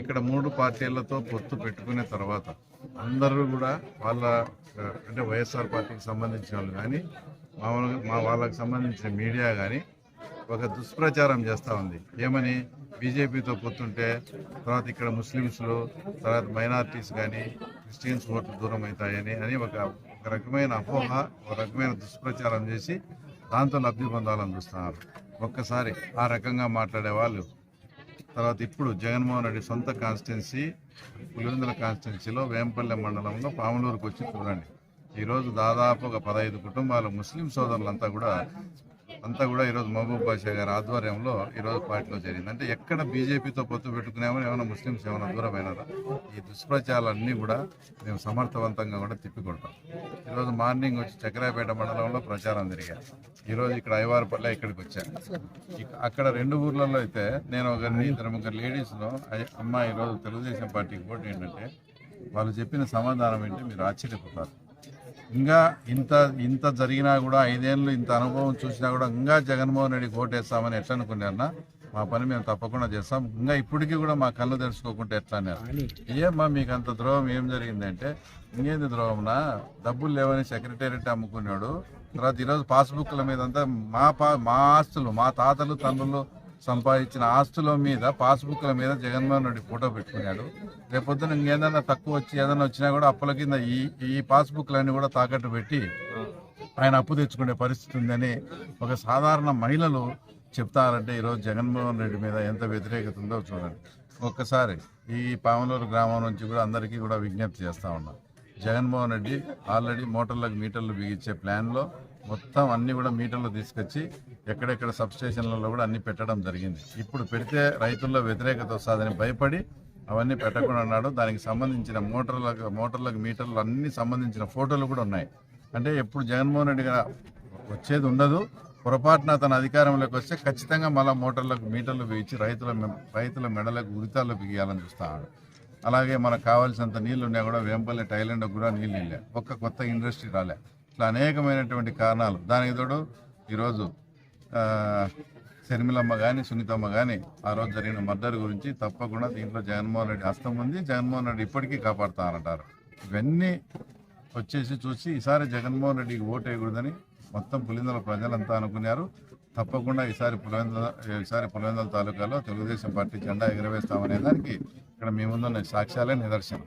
ఇక్కడ మూడు పార్టీలతో పొత్తు పెట్టుకునే తర్వాత అందరూ కూడా వాళ్ళ అంటే వైఎస్ఆర్ పార్టీకి సంబంధించిన వాళ్ళు కానీ మామూలుగా మా వాళ్ళకి సంబంధించిన మీడియా కానీ ఒక దుష్ప్రచారం చేస్తూ ఉంది. ఏమని? బీజేపీతో పొత్తుంటే తర్వాత ఇక్కడ ముస్లిమ్స్లు తర్వాత మైనారిటీస్ కానీ క్రిస్టియన్స్ ఓట్లు దూరం అవుతాయని అని ఒక ఒక రకమైన అపోహ ఒక రకమైన దుష్ప్రచారం చేసి దాంతో లబ్ధి పొందాలని చూస్తున్నారు. ఒక్కసారి ఆ రకంగా మాట్లాడే వాళ్ళు తర్వాత ఇప్పుడు జగన్మోహన్ రెడ్డి సొంత కాన్స్టిట్యున్సీ పులివెందుల కాన్స్టిట్యున్సీలో వేంపల్లె మండలంలో పాములూరుకు వచ్చి చూడండి. ఈరోజు దాదాపు ఒక పదహైదు కుటుంబాలు ముస్లిం సోదరులంతా కూడా అంతా కూడా ఈరోజు మహబూబ్ బాషా గారి ఆధ్వర్యంలో ఈరోజు పార్టీలో జరిగింది. అంటే ఎక్కడ బీజేపీతో పొత్తు పెట్టుకున్నామని ఏమైనా ముస్లింస్ ఏమైనా దూరమైనారా ఈ దుష్ప్రచారాలన్నీ కూడా మేము సమర్థవంతంగా కూడా తిప్పికొడతాం. ఈరోజు మార్నింగ్ వచ్చి చక్రాపేట మండలంలో ప్రచారం జరిగాను ఈరోజు ఇక్కడ ఐవారపల్లె ఇక్కడికి వచ్చాను అక్కడ రెండు ఊర్లలో అయితే నేను ఒకరిని ఇద్దరు ముగ్గురు లేడీస్లో అమ్మాయి ఈరోజు తెలుగుదేశం పార్టీకి ఓటు ఏంటంటే వాళ్ళు చెప్పిన సమాధానం ఏంటి? మీరు ఆశ్చర్యపోతారు. ఇంకా ఇంత ఇంత జరిగినా కూడా ఐదేళ్ళు ఇంత అనుభవం చూసినా కూడా ఇంకా జగన్మోహన్ రెడ్డికి ఓటేస్తామని ఎట్లా అనుకున్నారన్నా మా పని మేము తప్పకుండా చేస్తాం. ఇంకా ఇప్పటికీ కూడా మా కళ్ళు తెరుచుకోకుండా ఎట్లా అన్నారు? ఏమ్మా మీకు అంత ద్రోహం ఏం జరిగిందంటే ఇంకేంది ద్రోహంనా? డబ్బులు లేవని సెక్రటేరియట్ అమ్ముకున్నాడు. తర్వాత ఈరోజు పాస్బుక్ల మీద అంతా మా పా మా ఆస్తులు మా తాతలు తండ్రులు సంపాదించిన ఆస్తుల మీద పాస్బుక్ల మీద జగన్మోహన్ రెడ్డి ఫోటో పెట్టుకున్నాడు. రేపొద్దున ఇంకేదన్నా తక్కువ వచ్చి ఏదైనా వచ్చినా కూడా అప్పుల కింద ఈ ఈ పాస్బుక్లన్నీ కూడా తాకట్టు పెట్టి ఆయన అప్పు తెచ్చుకునే పరిస్థితి ఉందని ఒక సాధారణ మహిళలు చెప్తారంటే ఈరోజు జగన్మోహన్ రెడ్డి మీద ఎంత వ్యతిరేకత ఉందో చూడండి. ఒక్కసారి ఈ పామలూరు గ్రామం నుంచి కూడా అందరికీ కూడా విజ్ఞప్తి చేస్తూ ఉన్నాం. జగన్మోహన్ రెడ్డి ఆల్రెడీ మోటార్లకు మీటర్లు బిగించే ప్లాన్లో మొత్తం అన్ని కూడా మీటర్లు తీసుకొచ్చి ఎక్కడెక్కడ సబ్ స్టేషన్లలో కూడా అన్ని పెట్టడం జరిగింది. ఇప్పుడు పెడితే రైతుల్లో వ్యతిరేకత వస్తుందని భయపడి అవన్నీ పెట్టకుండా ఉన్నాడు. దానికి సంబంధించిన మోటార్లకు మోటార్లకు మీటర్లు అన్ని సంబంధించిన ఫోటోలు కూడా ఉన్నాయి. అంటే ఎప్పుడు జగన్మోహన్ రెడ్డి గారు వచ్చేది ఉండదు. పొరపాటున తన అధికారంలోకి వస్తే ఖచ్చితంగా మళ్ళీ మోటార్లకు మీటర్లు వేయించి రైతుల రైతుల మెడలకు ఉరితాల్లో బిగియాలని చూస్తాడు అలాగే మనకు కావాల్సినంత నీళ్ళు ఉన్నా కూడా వేంపల్లి టైలాండ్ కూడా నీళ్ళు ఇల్లే. ఒక్క కొత్త ఇండస్ట్రీ రాలే. ఇట్లా అనేకమైనటువంటి కారణాలు. దానికి తోడు ఈరోజు శర్మిలమ్మ కానీ సునీతమ్మ కానీ ఆ రోజు జరిగిన మర్డర్ గురించి తప్పకుండా దీంట్లో జగన్మోహన్ రెడ్డి హస్తం ఉంది. జగన్మోహన్ రెడ్డి ఇప్పటికీ కాపాడుతానంటారు. ఇవన్నీ వచ్చేసి చూసి ఈసారి జగన్మోహన్ రెడ్డికి ఓటు వేయకూడదని మొత్తం పులిందల ప్రజలంతా అనుకున్నారు. తప్పకుండా ఈసారి పులివెందుల ఈసారి పులివెందుల తాలూకాలో తెలుగుదేశం పార్టీ జెండా ఎగురవేస్తామనే దానికి ఇక్కడ మీ ముందున్న సాక్ష్యాలే నిదర్శనం.